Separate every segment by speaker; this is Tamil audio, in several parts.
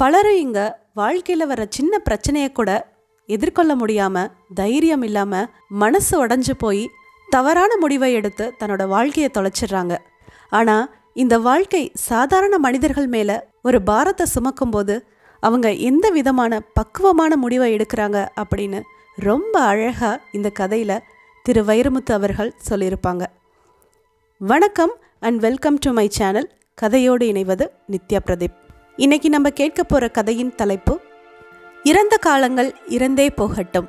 Speaker 1: பலரும் இங்கே வாழ்க்கையில் வர சின்ன பிரச்சனையை கூட எதிர்கொள்ள முடியாமல் தைரியம் இல்லாமல் மனசு உடஞ்சு போய் தவறான முடிவை எடுத்து தன்னோட வாழ்க்கையை தொலைச்சிடுறாங்க. ஆனால் இந்த வாழ்க்கை சாதாரண மனிதர்கள் மேலே ஒரு பாரத்தை சுமக்கும்போது அவங்க எந்த விதமான பக்குவமான முடிவை எடுக்கிறாங்க அப்படின்னு ரொம்ப அழகாக இந்த கதையில் திரு வைரமுத்து அவர்கள் சொல்லியிருப்பாங்க. வணக்கம் and welcome to my channel கதையோடு இணைவது நித்யா பிரதீப். இன்னைக்கு நம்ம கேட்க போகிற கதையின் தலைப்பு இறந்த காலங்கள் இறந்தே போகட்டும்.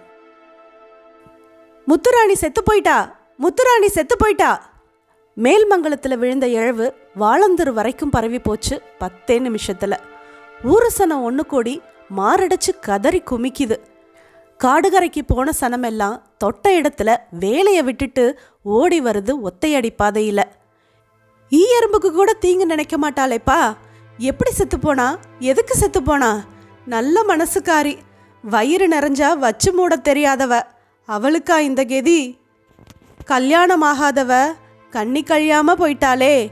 Speaker 1: முத்துராணி செத்து போயிட்டா? முத்துராணி செத்து போயிட்டா? மேல்மங்கலத்தில் விழுந்த இழவு வாழந்தூர் வரைக்கும் பரவி போச்சு பத்தே நிமிஷத்தில். ஊரு சனம் ஒன்று கூடி மாரடைச்சு கதறி குமிக்குது. காடுகரைக்கு போன சனமெல்லாம் தொட்ட இடத்துல வேலையை விட்டுட்டு ஓடி வருது ஒத்தையடி பாதையில். ஈ எறும்புக்கு கூட தீங்கு நினைக்க மாட்டாளேப்பா. எப்படி செத்து போனா? எதுக்கு செத்து போனா? நல்ல மனசுக்காரி. வயிறு நிறைஞ்சா வச்சு மூட தெரியாதவ. அவளுக்கா இந்த கெதி? கல்யாணம் ஆகாதவ கண்ணி கழியாம போயிட்டாளே.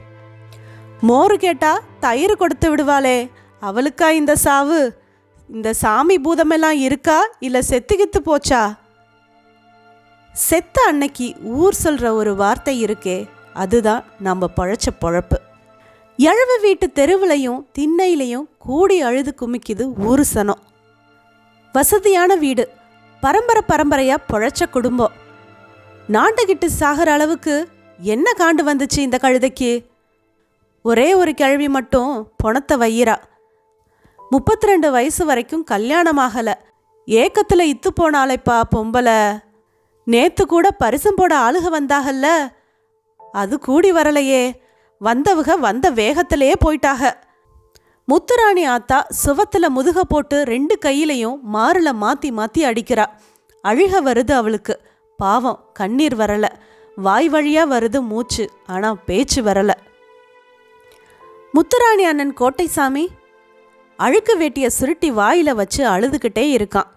Speaker 1: மோர் கேட்டா தயிர் கொடுத்து விடுவாளே. அவளுக்கா இந்த சாவு? இந்த சாமி பூதமெல்லாம் இருக்கா? இல்ல செத்துக்கித்து போச்சா? செத்த அன்னைக்கு ஊர் சொல்ற ஒரு வார்த்தை இருக்கே. அதுதான் நம்ம பழைச்ச பொழப்பு. எழவு வீட்டு தெருவுலையும் திண்ணையிலையும் கூடி அழுது குமிக்குது ஊரு சனம். வசதியான வீடு பரம்பரை பரம்பரையா பொழைச்ச குடும்பம். நாண்டுகிட்டு சாகிற அளவுக்கு என்ன காண்டு வந்துச்சு இந்த கழுதைக்கு? ஒரே ஒரு கிழவி மட்டும் பொணத்தை வையிறா. முப்பத்தி ரெண்டு வயசு வரைக்கும் கல்யாணம் ஆகல. ஏக்கத்துல இத்து போனாலைப்பா பொம்பளை. நேத்து கூட பரிசம் போட ஆளுக வந்தாகல்ல. அது கூடி வரலையே. வந்தவுக வந்த வேகத்திலேயே போயிட்டாக முத்துராணி ஆத்தா சுவத்தில் முதுக போட்டு ரெண்டு கையிலையும் மாறில் மாற்றி மாற்றி அடிக்கிறா. அழுக வருது அவளுக்கு. பாவம் கண்ணீர் வரல. வாய் வழியாக வருது மூச்சு ஆனால் பேச்சு வரல. முத்துராணி அண்ணன் கோட்டைசாமி அழுக்கு வேட்டிய சுருட்டி வாயில் வச்சு அழுதுகிட்டே இருக்கான்.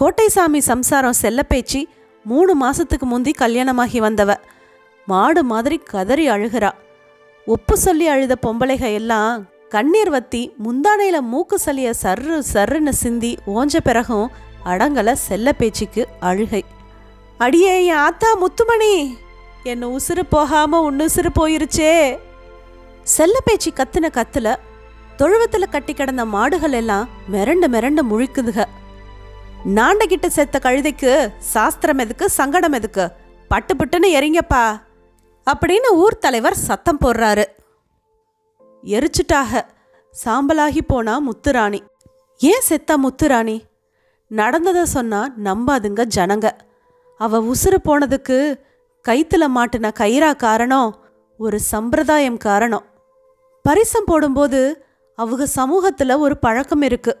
Speaker 1: கோட்டைசாமி சம்சாரம் செல்ல பேச்சு மூணு மாசத்துக்கு முந்தி கல்யாணமாகி வந்தவ. மாடு மாதிரி கதறி அழுகிறா. உப்பு சொல்லி அழுத பொம்பளைக எல்லாம் கண்ணீர் வத்தி முந்தானையில மூக்கு சளிய சர்ரு சர்ருன்னு சிந்தி ஓஞ்ச பிறகும் அடங்கல செல்ல பேச்சுக்கு அழுகை. அடியே என் ஆத்தா முத்துமணி என்ன உசுறு போகாம உன்னுசுறு போயிருச்சே. செல்ல பேச்சு கத்துன கத்துல தொழுவத்தில் கட்டி கிடந்த மாடுகள் எல்லாம் மிரண்டு மிரண்டு முழிக்குதுக. நாண்டகிட்ட செத்த கழுதைக்கு சாஸ்திரம் எதுக்கு சங்கடம் எதுக்கு? பட்டு பட்டுன்னு எறிங்கப்பா அப்படின்னு ஊர் தலைவர் சத்தம் போடுறாரு. எரிச்சிட்டாக. சாம்பலாகி போனா முத்துராணி. ஏன் செத்தா முத்துராணி? நடந்ததை சொன்னா நம்பாதுங்க ஜனங்க. அவ உசுறு போனதுக்கு கைத்துல மாட்டின கயிறா காரணம் ஒரு சம்பிரதாயம் காரணம். பரிசம் போடும்போது அவங்க சமூகத்துல ஒரு பழக்கம் இருக்கு.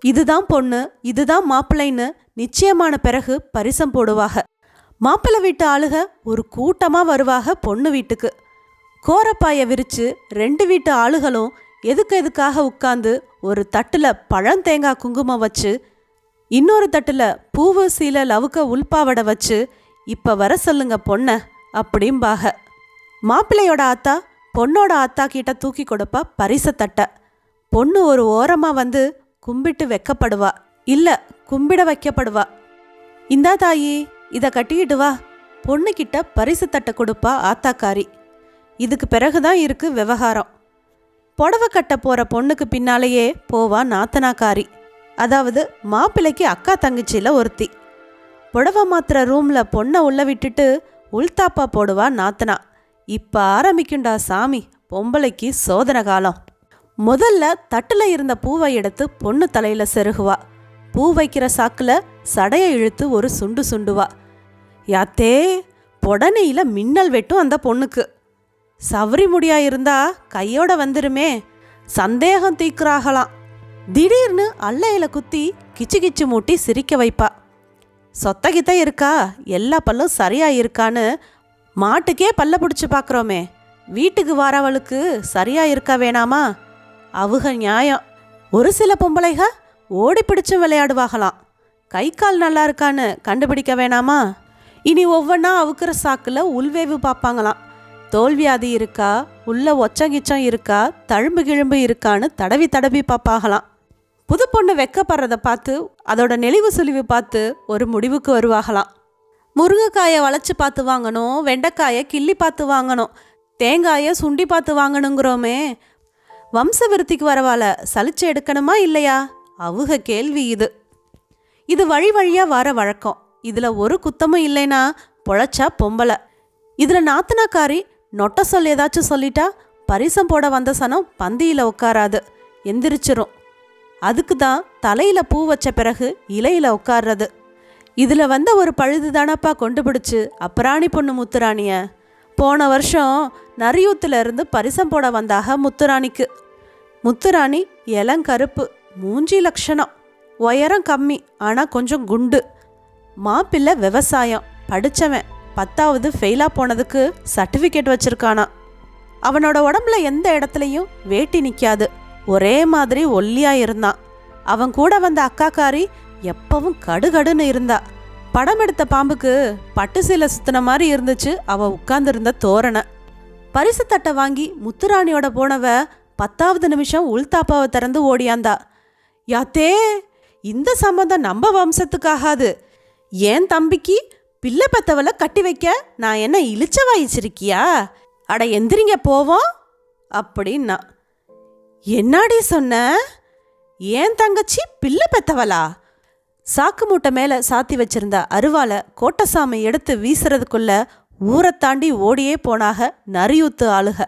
Speaker 1: இதுதான் பொண்ணு இதுதான் மாப்பிள்ளைன்னு நிச்சயமான பிறகு பரிசம் போடுவாங்க மாப்பிள்ளை வீட்டு ஆளுக ஒரு கூட்டமா வருவாக பொண்ணு வீட்டுக்கு. கோரப்பாய விரிச்சு ரெண்டு வீட்டு ஆளுகளும் எதுக்கு எதுக்காக உட்காந்து ஒரு தட்டுல பழந்தேங்காய் குங்குமம் வச்சு இன்னொரு தட்டுல பூவு சீலை லவுக்க உள்பாவடை வச்சு இப்போ வர சொல்லுங்க பொண்ண அப்படிம்பாக. மாப்பிள்ளையோட ஆத்தா பொண்ணோட ஆத்தா கிட்ட தூக்கி கொடுப்பா பரிச தட்டை. பொண்ணு ஒரு ஓரமா வந்து கும்பிட்டு வைக்கப்படுவா. இல்லை கும்பிட வைக்கப்படுவா. இந்தா தாயி இதை கட்டிக்கிட்டு வா. பொண்ணுக்கிட்ட பரிசு தட்டை கொடுப்பா ஆத்தாக்காரி. இதுக்கு பிறகுதான் இருக்கு விவகாரம். புடவை கட்ட போற பொண்ணுக்கு பின்னாலேயே போவா நாத்தனாக்காரி. அதாவது மாப்பிள்ளைக்கு அக்கா தங்கச்சியில் ஒருத்தி. புடவை மாத்திர ரூம்ல பொண்ணை உள்ள விட்டுட்டு உள்தாப்பா போடுவா நாத்தனா. இப்ப ஆரம்பிக்குண்டா சாமி பொம்பளைக்கு சோதனை காலம். முதல்ல தட்டுல இருந்த பூவை எடுத்து பொண்ணு தலையில செருகுவா. பூ வைக்கிற சாக்குல சடையை இழுத்து ஒரு சுண்டு சுண்டுவா. யாத்தே பொடனையில மின்னல் வெட்டும் அந்த பொண்ணுக்கு. சவரி முடியா இருந்தா கையோட வந்துருமே. சந்தேகம் தீக்குறாகலாம் திடீர்னு அல்லையில குத்தி கிச்சு கிச்சு மூட்டி சிரிக்க வைப்பா. சொத்தகித்த இருக்கா? எல்லா பல்லும் சரியா இருக்கான்னு மாட்டுக்கே பல்ல பிடிச்சி பார்க்குறோமே வீட்டுக்கு வரவளுக்கு சரியா இருக்கா வேணாமா? அவுக நியாயம். ஒரு சில பொம்பளைக ஓடி பிடிச்சும் விளையாடுவாகலாம் கை கால் நல்லா இருக்கான்னு கண்டுபிடிக்க வேணாமா? இனி ஒவ்வொன்றா அவுக்கிற சாக்கில் உள்வேவு பார்ப்பாங்களாம் தோல்வியாதி இருக்கா? உள்ள ஒச்சங்கிச்சம் இருக்கா? தழும்பு கிழும்பு இருக்கான்னு தடவி தடவி பார்ப்பாகலாம் புது பொண்ணு வெக்கப்படுறதை பார்த்து அதோட நெளிவு சுழிவு பார்த்து ஒரு முடிவுக்கு வருவாகலாம் முருங்கைக்காயை வளைச்சு பார்த்து வாங்கணும் வெண்டைக்காயை கிள்ளி பார்த்து வாங்கணும் தேங்காயை சுண்டி பார்த்து வாங்கணுங்கிறோமே. வம்ச விருத்திக்கு வரவால சலிச்சு எடுக்கணுமா இல்லையா? அவுக கேள்வி இது. இது வழி வழியாக வர வழக்கம். இதில் ஒரு குத்தமும் இல்லைனா பொழைச்சா பொம்பளை. இதில் நாத்தனாக்காரி நொட்ட சொல் ஏதாச்சும் சொல்லிட்டா பரிசம் போட வந்த சனம் பந்தியில் உட்காராது எந்திரிச்சிரும். அதுக்கு தான் தலையில் பூ வச்ச பிறகு இலையில் உட்கார்றது இதில் வந்த ஒரு பழுது தானப்பா கொண்டு பிடிச்சு அப்புறாணி பொண்ணு முத்துராணிய. போன வருஷம் நரியூத்துலேருந்து பரிசம் போட வந்தாக முத்துராணிக்கு. முத்துராணி இளங்கருப்பு மூஞ்சி லட்சணம். உயரம் கம்மி ஆனால் கொஞ்சம் குண்டு. மாப்பிள்ளை விவசாயம். படித்தவன் பத்தாவது ஃபெயிலாக போனதுக்கு சர்டிஃபிகேட் வச்சுருக்கானா. அவனோட உடம்புல எந்த இடத்துலையும் வேட்டி நிற்காது ஒரே மாதிரி ஒல்லியாக இருந்தான். அவன் கூட வந்த அக்காக்காரி எப்பவும் கடுகடுன்னு இருந்தா. படம் எடுத்த பாம்புக்கு பட்டு சீலை சுத்தின மாதிரி இருந்துச்சு அவ உட்கார்ந்துருந்த தோரணை. பரிசு தட்டை வாங்கி முத்துராணியோட போனவ பத்தாவது நிமிஷம் உள்தாப்பாவை திறந்து ஓடியாந்தா. யாத்தே இந்த சம்பந்தம் நம்ம வம்சத்துக்காகாது ஏன் தம்பிக்கு பிள்ளை பெத்தவளை கட்டி வைக்க நான் என்ன இழிச்ச வாயிச்சிருக்கியா அட எந்திரிங்க போவோம் அப்படின்னா. என்னாடி சொன்ன? ஏன் தங்கச்சி பிள்ளை பெத்தவளா? சாக்கு மூட்டை மேலே சாத்தி வச்சிருந்த அருவாலை கோட்டசாமி எடுத்து வீசுறதுக்குள்ள ஊரை தாண்டி ஓடியே போனாக நரியூத்து ஆளுக.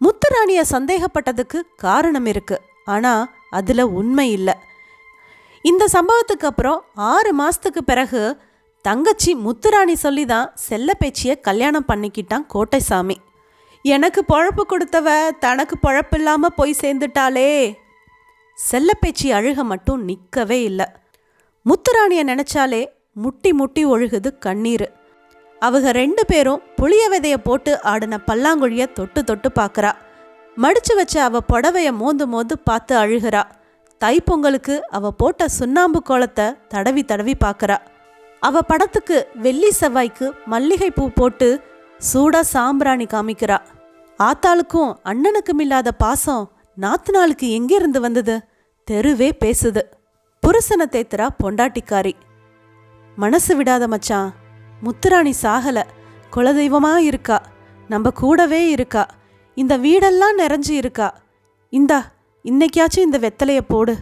Speaker 1: முத்துராணியை சந்தேகப்பட்டதுக்கு காரணம் இருக்கு. ஆனால் அதில் உண்மை இல்லை. இந்த சம்பவத்துக்கு அப்புறம் ஆறு மாதத்துக்கு பிறகு தங்கச்சி முத்துராணி சொல்லி தான் செல்லப்பேச்சிய கல்யாணம் பண்ணிக்கிட்டான் கோட்டைசாமி. எனக்கு பொழப்பு கொடுத்தவ தனக்கு பொழப்பில்லாம போய் சேர்ந்துட்டாளே. செல்லப்பேச்சி அழுக மட்டும் நிற்கவே இல்லை. முத்துராணியை நினச்சாலே முட்டி முட்டி ஒழுகுது கண்ணீர். அவங்க ரெண்டு பேரும் புளிய விதைய போட்டு ஆடின பல்லாங்குழியை தொட்டு தொட்டு பார்க்குறா மடிச்சு வச்ச அவ புடவைய மோந்து மோந்து பார்த்து அழுகிறா. தைப்பொங்கலுக்கு அவ போட்ட சுண்ணாம்பு கோலத்தை தடவி தடவி பார்க்குறா அவ படத்துக்கு வெள்ளி செவ்வாய்க்கு மல்லிகை பூ போட்டு சூடா சாம்பிராணி காமிக்கிறா. ஆத்தாளுக்கும் அண்ணனுக்கும் இல்லாத பாசம் நாத்துனாளுக்கு எங்கிருந்து வந்தது? தெருவே பேசுது. புருஷனை தேத்துறா பொண்டாட்டிக்காரி. மனசு விடாத மச்சான் முத்துராணி சாகல. குலதெய்வமா இருக்கா. நம்ம கூடவே இருக்கா. இந்த வீடெல்லாம் நிறைஞ்சு இருக்கா. இந்தா இன்னைக்காச்சும் இந்த வெத்தலையை போடு.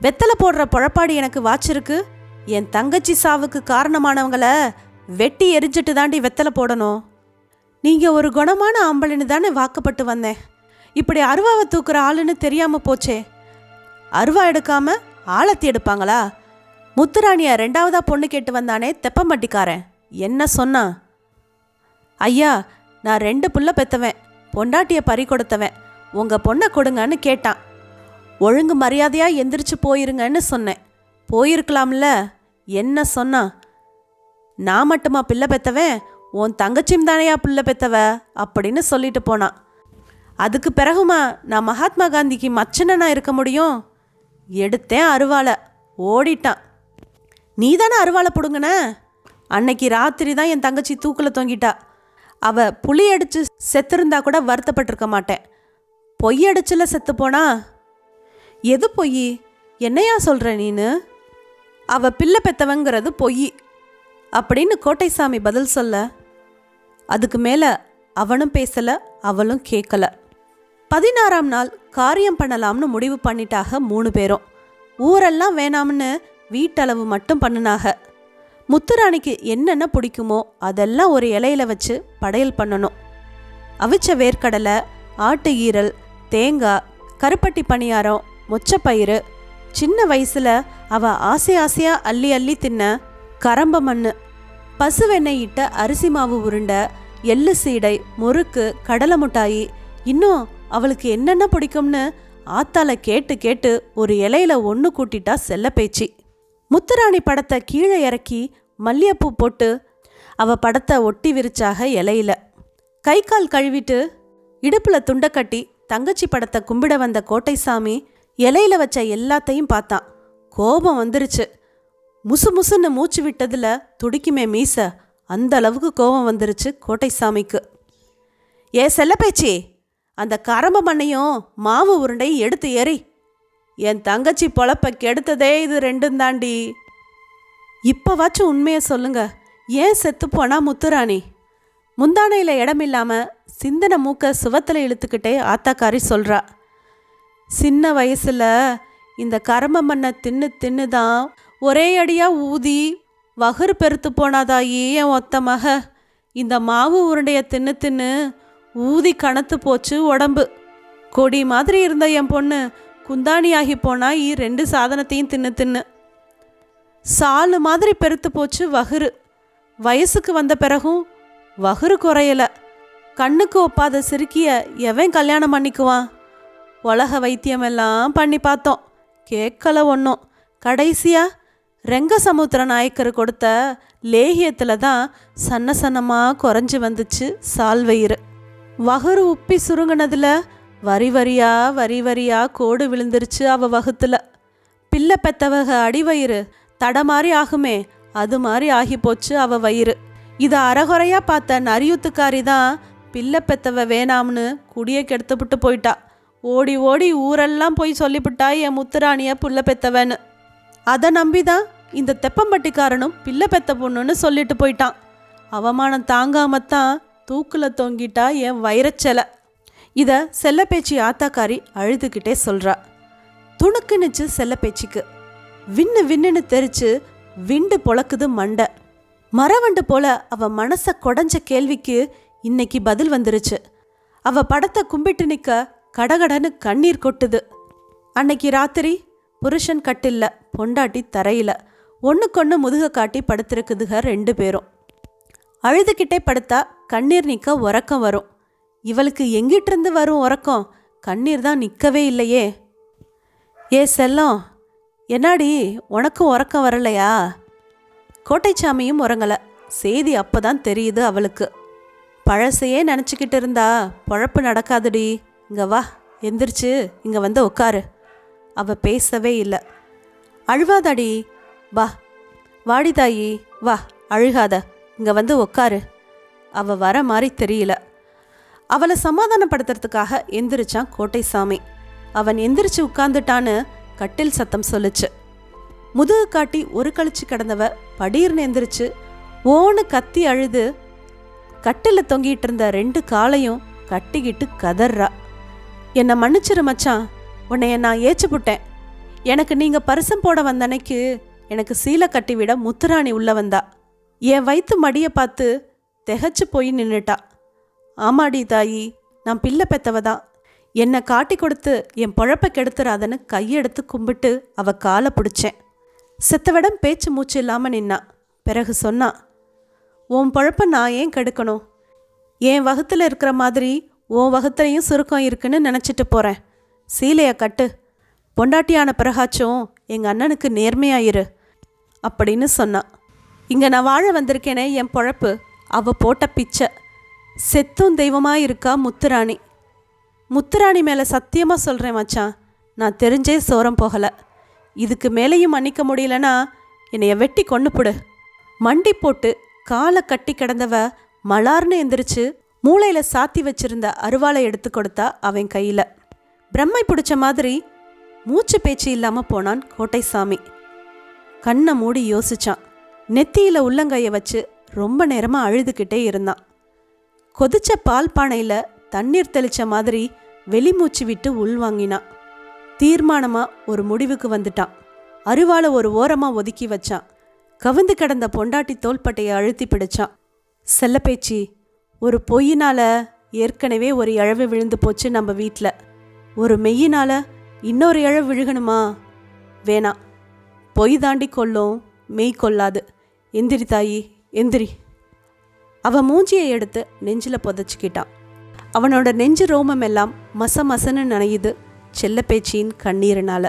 Speaker 1: வெத்தலை போடுற பொழப்பாடி எனக்கு வாச்சிருக்கு என் தங்கச்சி சாவுக்கு காரணமானவங்களை வெட்டி எரிஞ்சிட்டு தாண்டி வெத்தலை போடணும். நீங்கள் ஒரு குணமான ஆம்பளைன்னு தானே வாக்கப்பட்டு வந்தேன். இப்படி அருவாவை தூக்குற ஆளுன்னு தெரியாமல் போச்சே. அருவா எடுக்காம ஆழத்தி எடுப்பாங்களா? முத்துராணியா ரெண்டாவதா பொண்ணு கேட்டு வந்தானே தெப்பம்பட்டிக்காரன். என்ன சொன்னான்? ஐயா நான் ரெண்டு புள்ள பெத்தவன். பொண்டாட்டியை பறி கொடுத்தவன். உங்க பொண்ணை கொடுங்கன்னு கேட்டான். ஒழுங்கு மரியாதையா எந்திரிச்சு போயிருங்கன்னு சொன்னேன். போயிருக்கலாம்ல என்ன சொன்னான் நான் மட்டுமா பிள்ளை பெத்தவன்? உன் தங்கச்சியும் தானையா பிள்ளை பெத்தவ? அப்படின்னு சொல்லிட்டு போனான். அதுக்கு பிறகுமா நான் மகாத்மா காந்திக்கு மச்சனனா இருக்க முடியும்? எடுத்தேன் அருவாளை. ஓடிட்டான். நீ தானே அருவாளை பிடுங்கண்ண அன்னைக்கு ராத்திரி தான் என் தங்கச்சி தூக்கில் தொங்கிட்டா. அவ புளி அடிச்சு செத்திருந்தா கூட வருத்தப்பட்டிருக்க மாட்டேன். பொய் அடிச்சுல செத்து போனா? எது பொய்? என்னையா சொல்கிற நீனு? அவ பிள்ளை பெத்தவங்கிறது பொய். அப்படின்னு கோட்டைசாமி பதில் சொல்ல அதுக்கு மேலே அவனும் பேசலை அவளும் கேட்கல பதினாறாம் நாள் காரியம் பண்ணலாம்னு முடிவு பண்ணிட்டாக மூணு பேரும். ஊரெல்லாம் வேணாம்னு வீட்டளவு மட்டும் பண்ணுனாக. முத்துராணிக்கு என்னென்ன பிடிக்குமோ அதெல்லாம் ஒரு இலையில வச்சு படையல் பண்ணணும். அவிச்ச வேர்க்கடலை ஆட்டு ஈரல் தேங்காய் கருப்பட்டி பணியாரம் மொச்சப்பயிறு. சின்ன வயசில் அவ ஆசை ஆசையாக அள்ளி அள்ளி தின்ன கரம்ப மண் பசுவெண்ணெய் இட்ட அரிசி மாவு உருண்டை எள்ளு சீடை முறுக்கு கடலை மிட்டாயி. இன்னும் அவளுக்கு என்னென்ன பிடிக்கும்னு ஆத்தால கேட்டு கேட்டு ஒரு இலையில ஒன்று கூட்டிட்டா செல்ல பேச்சு முத்துராணி படத்தை கீழே இறக்கி மல்லிகைப்பூ போட்டு அவ படத்தை ஒட்டி விரிச்சாக இலையில. கை கால் கழுவிட்டு இடுப்புல துண்டை கட்டி தங்கச்சி படத்தை கும்பிட வந்த கோட்டைசாமி இலையில வச்ச எல்லாத்தையும் பார்த்தான் கோபம் வந்துருச்சு. முசு முசுன்னு மூச்சு விட்டதுல துடிக்குமே மீச. அந்த அளவுக்கு கோபம் வந்துருச்சு கோட்டைசாமிக்கு. ஏ செல்லப்பேச்சி அந்த கரம்ப மண்ணையும் மாவு உருண்டையும் எடுத்து ஏறி. என் தங்கச்சி பொழப்ப கெடுத்ததே இது ரெண்டும் தாண்டி. இப்போவாச்சும் உண்மையை சொல்லுங்க. ஏன் செத்துப்போனா முத்துராணி? முந்தானையில் இடமில்லாமல் சிந்தனை மூக்க சுவத்தில் இழுத்துக்கிட்டே ஆத்தாக்காரி சொல்கிறா சின்ன வயசில் இந்த கரம மண்ணை தின்னு தின்னு தான் ஒரே அடியாக ஊதி வகுறு பெருத்து போனாதாயே என் ஒத்த மக. இந்த மாவு உருண்டைய தின்னு தின்னு ஊதி கணத்து போச்சு உடம்பு. கொடி மாதிரி இருந்த என் பொண்ணு குந்தாணியாகி போனா ஈ ரெண்டு சாதனத்தையும் தின்னு தின்னு. சாலு மாதிரி பெருத்து போச்சு வகுறு. வயசுக்கு வந்த பிறகும் வகுறு குறையல. கண்ணுக்கு ஒப்பாத சிறுக்கிய எவன் கல்யாணம் பண்ணிக்குவான்? உலக வைத்தியமெல்லாம் பண்ணி பார்த்தோம். கேட்கல ஒன்றும் கடைசியா ரெங்கசமுத்திர நாயக்கர் கொடுத்த லேகியத்தில் தான் சன்ன சன்னமாக குறைஞ்சி வந்துச்சு சால்வயிறு வகுறு உப்பி சுருங்கினதுல வரி வரியா வரி வரியா கோடு விழுந்துருச்சு அவ வகுத்துல. பிள்ளை பெத்தவக அடிவயிறு தடமாறி ஆகுமே அது மாதிரி ஆகி போச்சு அவ வயிறு. இதை அறகுறையாக பார்த்த நரியூத்துக்காரி தான் பிள்ளை பெத்தவ வேணாம்னு குடியை கெடுத்துப்புட்டு போயிட்டா. ஓடி ஓடி ஊரெல்லாம் போய் சொல்லிவிட்டா என் முத்துராணிய புள்ள பெத்தவன்னு. அதை நம்பி தான் இந்த தெப்பம்பட்டிக்காரனும் பிள்ளை பெத்த பொண்ணுன்னு சொல்லிட்டு போயிட்டான். அவமானம் தாங்காமத்தான் தூக்கில் தொங்கிட்டா என் வைரச்சலை இதை செல்லப்பேச்சி ஆத்தாக்காரி அழுதுகிட்டே சொல்கிறா துணுக்குனுச்சு செல்லப்பேச்சிக்கு. விண்ணு விண்ணுன்னு தெரிச்சு விண்டு பொழக்குது மண்டை. மரவண்டு போல அவ மனசை கொடைஞ்ச கேள்விக்கு இன்னைக்கு பதில் வந்துருச்சு. அவ படத்தை கும்பிட்டு நிற்க கடகடன்னு கண்ணீர் கொட்டுது. அன்னைக்கு ராத்திரி புருஷன் கட்டில்ல பொண்டாட்டி தரையில. ஒன்றுக்கொன்று முதுக காட்டி படுத்திருக்குதுக ரெண்டு பேரும். அழுதுகிட்டே படுத்தா கண்ணீர் நிற்க உறக்கம் வரும். இவளுக்கு எங்கிட்டிருந்து வரும் உறக்கம்? கண்ணீர் தான் நிற்கவே இல்லையே. ஏ செல்லம் என்னாடி? உனக்கும் உறக்கம் வரலையா? கோட்டைச்சாமியும் உறங்கலை. செய்தி அப்பதான் தெரியுது அவளுக்கு. பழசையே நினச்சிக்கிட்டு இருந்தா பொழப்பு நடக்காதுடி. இங்கே வா எந்திரிச்சு இங்கே வந்து உட்காரு அவ பேசவே இல்லை. அழுவாதாடி. வா வாடி தாயி வா அழுகாத. இங்கே வந்து உட்காரு அவ வர மாதிரி தெரியல. அவளை சமாதானப்படுத்துறதுக்காக எந்திரிச்சான் கோட்டைசாமி. அவன் எந்திரிச்சு உட்காந்துட்டான்னு கட்டில் சத்தம் சொல்லுச்சு. முதுகு காட்டி ஒரு கழிச்சு கிடந்தவ படீர்னு எந்திரிச்சு ஓன்னு கத்தி அழுது கட்டில் தொங்கிட்டு இருந்த ரெண்டு காலையும் கட்டிக்கிட்டு கதறா. என்னை மன்னிச்சிரு மச்சான். உன்னைய நான் ஏச்சு புட்டேன் எனக்கு நீங்க பரிசம் போட வந்த அன்னைக்கு எனக்கு சீலை கட்டி விட முத்துராணி உள்ள வந்தா. என் வயிற்று மடியை பார்த்து திகச்சு போய் நின்றுட்டா ஆமாடி தாயி நான் பிள்ளை பெத்தவ தான். என்னை காட்டி கொடுத்து என் பொழப்ப கெடுத்துறாதன்னு கையெடுத்து கும்பிட்டு அவ காலை பிடிச்சேன். செத்தவிடம் பேச்சு மூச்சு இல்லாமல் நின்னா. பிறகு சொன்னா உன் பொழப்ப நான் ஏன் கெடுக்கணும்? என் வகுத்துல இருக்கிற மாதிரி உன் வகுத்துலையும் சுருக்கம் இருக்குன்னு நினச்சிட்டு போகிறேன் சீலையை கட்டு. பொண்டாட்டியான பிறகாச்சும் எங்கள் அண்ணனுக்கு நேர்மையாயிரு அப்படின்னு சொன்னான். இங்கே நான் வாழ வந்திருக்கேனே என் பொழப்பு அவ போட்ட பிச்சை. செத்தும் தெய்வமாக இருக்கா முத்துராணி. முத்துராணி மேலே சத்தியமாக சொல்கிறேன் மச்சான் நான் தெரிஞ்சே சோரம் போகலை. இதுக்கு மேலேயும் மன்னிக்க முடியலனா என்னைய வெட்டி கொண்டு போடு. மண்டி போட்டு காலை கட்டி கிடந்தவ மலார்னு எந்திரிச்சு மூளையில சாத்தி வச்சிருந்த அருவாளை எடுத்து கொடுத்தா அவன் கையில. பிரம்மை பிடிச்ச மாதிரி மூச்சு பேச்சு இல்லாம போனான் கோட்டைசாமி. கண்ணை மூடி யோசிச்சான். நெத்தியில உள்ளங்கைய வச்சு ரொம்ப நேரமா அழுதுகிட்டே இருந்தான். கொதிச்ச பால் பானையில தண்ணீர் தெளிச்ச மாதிரி வெளிமூச்சு விட்டு உள்வாங்கினான் தீர்மானமா ஒரு முடிவுக்கு வந்துட்டான். அருவாளை ஒரு ஓரமா ஒதுக்கி வச்சான். கவிந்து கிடந்த பொண்டாட்டி தோள்பட்டையை அழுத்தி பிடிச்சான் செல்லப்பேச்சி ஒரு பொய்யினால ஏற்கனவே ஒரு இழவு விழுந்து போச்சு நம்ம வீட்டில் ஒரு மெய்யினால இன்னொரு இழவு விழுகணுமா? வேணாம் பொய் தாண்டி கொல்லும் மெய் கொல்லாது எந்திரி தாயி எந்திரி. அவ மூஞ்சியை எடுத்து நெஞ்சில் புதைச்சிக்கிட்டான் அவனோட நெஞ்சு ரோமம் எல்லாம் மச மசன்னு நனையுது செல்ல பேச்சியின் கண்ணீரினால.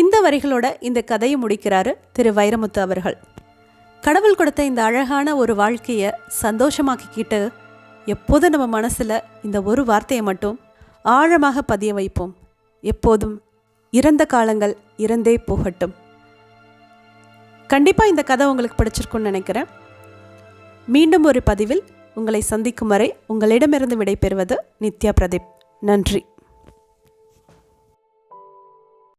Speaker 1: இந்த வரிகளோட இந்த கதையை முடிக்கிறாரு திரு வைரமுத்து அவர்கள். கடவுள் கொடுத்த இந்த அழகான ஒரு வாழ்க்கையை சந்தோஷமாக்கிக்கிட்டு எப்போதும் நம்ம மனசில் இந்த ஒரு வார்த்தையை மட்டும் ஆழமாக பதிய வைப்போம். எப்போதும் இறந்த காலங்கள் இறந்தே போகட்டும். கண்டிப்பாக இந்த கதை உங்களுக்கு பிடிச்சிருக்குன்னு நினைக்கிறேன். மீண்டும் ஒரு பதிவில் உங்களை சந்திக்கும் வரை உங்களிடமிருந்து விடைபெறுவது நித்யா பிரதீப். நன்றி.